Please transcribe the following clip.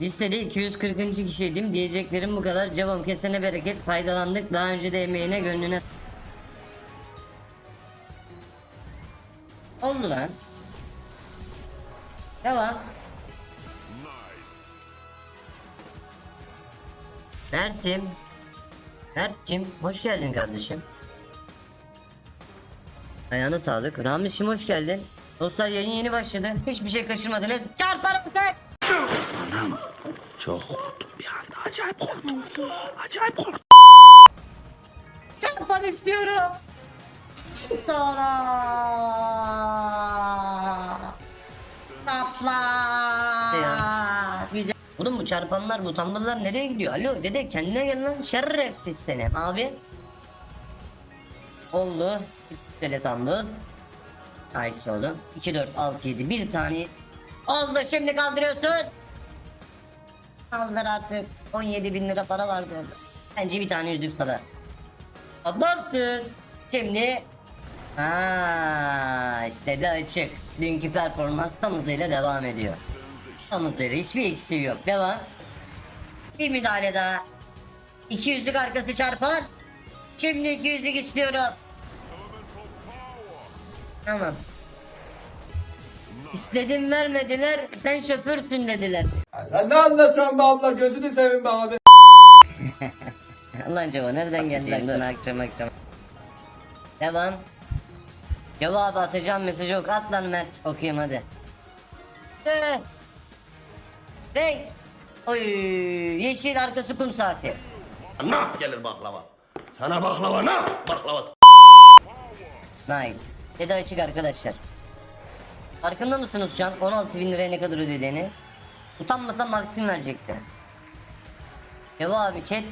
Listede 240. kişiydim. Diyeceklerim bu kadar. Cevap kesene bereket. Faydalandık. Daha önce de emeğine gönlüne... Oldu lan. Devam. Mert'im. Mert'cim hoş geldin kardeşim. Ayağına sağlık. Ramiz'cim hoş geldin. Dostlar yayın yeni başladı. Hiçbir şey kaçırmadınız. Çarparım sen. Çok korktum bir anda. Acayip korktum. Acayip korktum. Çarpan istiyorum. Sonra. Sapla. Güzel. Oğlum bu çarpanlar bu tambıllar nereye gidiyor? Alo dede kendine gel lan şerefsiz seni abi. Oldu. Bir tane tambıl. Nice oldu. 2, 4, 6, 7 bir tane. Oldu şimdi kaldırıyorsun. Kaldır artık. 17 bin lira para vardı orada. Bence bir tane yüzük kadar. Adamsın. Şimdi Aa, işte de açık. Dünkü performans tam hızıyla devam ediyor. Tam hızıyla hiçbir eksiği yok. Devam. Bir müdahale daha. İki yüzlük arkası çarpan. Şimdi iki yüzlük istiyorum. Tamam. İstedim vermediler. Sen şoförsün dediler. Sen ne anlatıyorsun be abla gözünü seveyim be abi. Ulan Ceva nereden geldi aklına akşam akşam? Devam. Cevabı atacağım mesajı ok. At lan Mert. Okuyayım hadi. Ee, renk. Oy, yeşil arkası kum saati. Nah gelir baklava. Sana baklava nah baklavası. Nice. Dede açık arkadaşlar. Farkında mısınız şu an 16 bin liraya ne kadar ödediğini? Utanmasa Maxim verecekti. Ceva abi chat